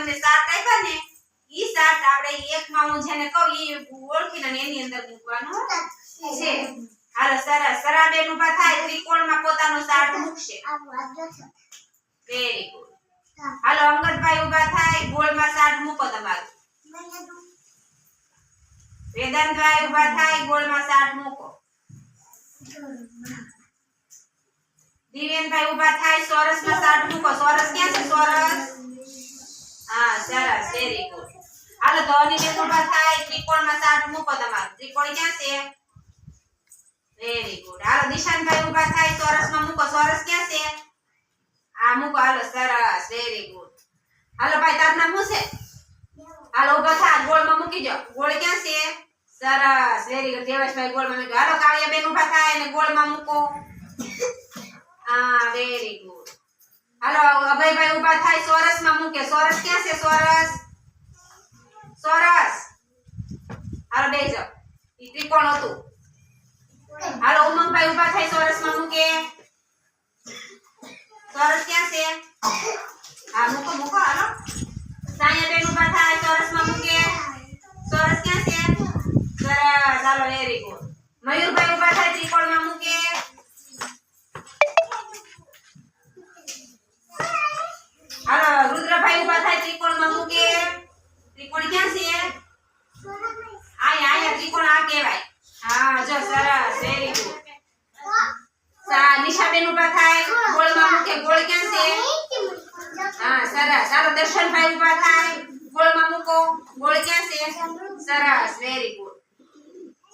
તમને સાત આપ્યા ને, ઈ સાત આપણે એક માં જેને કહું ઈ ઓળખીને એની અંદર મૂકવાનું છે. હાલો સરસ સરા બેન ઊભા થાય, ત્રિકોણમાં પોતાનો સાત મૂકશે. વેરી ગુડ હાલો, અંગદભાઈ ઊભા થાય, ગોળમાં સાત મૂકો તમારું. વેદાંતભાઈ ઊભા થાય, ગોળમાં સાત મૂકો. દિવ્યાનભાઈ ઊભા થાય, સોરસમાં સાત મૂકો. સોરસ ક્યાં છે? સોરસ? ધોનીબેન ઊભા થાય, ત્રિકોણમાં સાઠ મૂકો તમારું. ત્રિકોણ ક્યાં છે? વેરી ગુડ હાલો, દિશાનભાઈ ઊભા થાય, ચોરસમાં મૂકો. ચોરસ ક્યાં છે? આ મૂકો. હાલો, સરસ. વેરી ગુડ હાલો, ભાઈ તારું નામ હાલો ઊભા થા. ગોળમાં મૂકી દો. ગોળ ક્યાં છે? સરસ. વેરી ગુડ દેવેશભાઈ ગોળમાં મૂકો હાલો કાવ્યાબેન ઊભા થાય અને ગોળમાં મૂકો. હા વેરી ગુડ હાલો, અભયભાઈ ઊભા થાય, ચોરસમાં મૂકે. ચોરસ ક્યાં છે? ચોરસ. ચોરસ હાલો બેસી ઈ ત્રિકોણ હતું? હાલો ઉમંગભાઈ ઊભા થાય ચોરસમાં મૂકે. સરસ ક્યાં છે? હા, મૂકો મૂકો, હાલો. સાયાબેન ઊભા થાય ચોરસમાં મૂકે. સરસ ક્યાં છે? સરસ, હાલો વેરી ગુડ મયુરભાઈ ઊભા થાય ત્રિકોણમાં મૂકે હાલો રુદ્રભાઈ ઊભા થાય ત્રિકોણમાં મૂકે ત્રિકોણ ક્યાં છે આયા આયા ત્રિકોણ આ કહેવાય. હા, જો, સરસ વેરી ગુડ સા, નિશાબેન ઊભા થાય, ગોળમાં મૂકે. ગોળ ક્યાં છે? હા, સરસ. ચાલો, દર્શનભાઈ ઊભા થાય, ગોળમાં મૂકો. ગોળ ક્યાં છે? સરસ વેરી ગુડ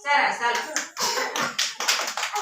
સરસ, ચાલો.